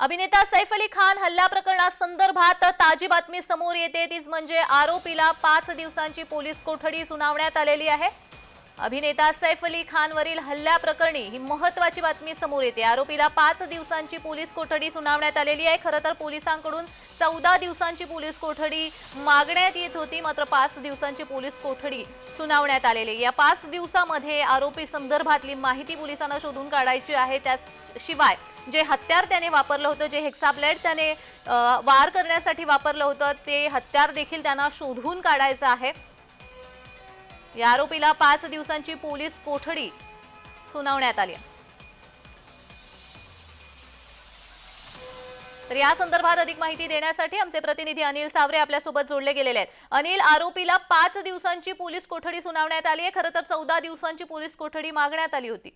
अभिनेता सैफ अली खान हल्ला प्रकरणासंदर्भात ताजी बातमी समोर येते. तीच म्हणजे आरोपीला पाच दिवसांची पोलीस कोठडी सुनावण्यात आलेली आहे. अभिनेता सैफ अली खानवरील हल्ल्याप्रकरणी ही महत्वाची बातमी समोर येते. आरोपीला पाच दिवसांची पोलीस कोठडी सुनावण्यात आलेली आहे. खरं तर पोलिसांकडून चौदा दिवसांची पोलीस कोठडी मागण्यात येत होती. मात्र पाच दिवसांची पोलीस कोठडी सुनावण्यात आलेली या पाच दिवसामध्ये आरोपी संदर्भातली माहिती पोलिसांना शोधून काढायची आहे. त्याशिवाय जे हत्यार त्याने वापरलं होतं जे हेक्साप्लेट त्याने वार करण्यासाठी वापरलं होतं ते हत्यार देखील त्यांना शोधून काढायचं आहे. या आरोपीला पाच दिवसांची पोलीस कोठडी सुनावण्यात आली आहे. तर या संदर्भात अधिक माहिती देण्यासाठी आमचे प्रतिनिधी अनिल सावरे आपल्यासोबत जोडले गेलेले आहेत. अनिल आरोपीला पाच दिवसांची पोलीस कोठडी सुनावण्यात आली आहे. खरं तर चौदा दिवसांची पोलीस कोठडी मागण्यात आली होती.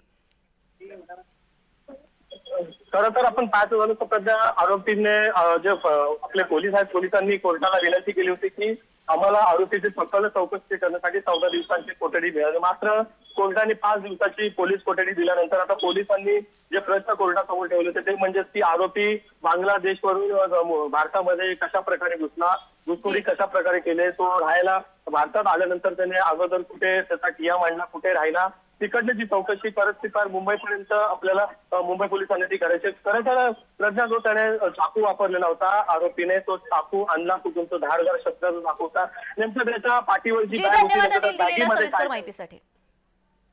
खर तर आपण पाच सध्या आरोपीने जे आपले पोलीस आहेत पोलिसांनी कोर्टाला विनंती केली होती की आम्हाला आरोपीची स्वतःला चौकशी करण्यासाठी चौदा दिवसांची कोठडी मिळाली. मात्र कोर्टाने पाच दिवसाची पोलीस कोठडी दिल्यानंतर आता पोलिसांनी जे प्रश्न कोर्टासमोर ठेवले होते ते म्हणजे ती आरोपी बांगलादेशवरून भारतामध्ये कशा प्रकारे घुसला घुसखोरी कशा प्रकारे केले तो राहायला भारतात आल्यानंतर त्याने अगोदर कुठे त्याचा किया मांडला कुठे राहिला तिकडनं जी चौकशी करत ती फार मुंबईपर्यंत आपल्याला मुंबई पोलिसांनी ती करायची खरं तर प्रज्ञा जो त्याने चाकू वापरलेला होता आरोपीने तो चाकू आणला कुठून तो धारदार शब्दाचा चाकू होता नेमकं त्याच्या पाठीवरची माहितीसाठी.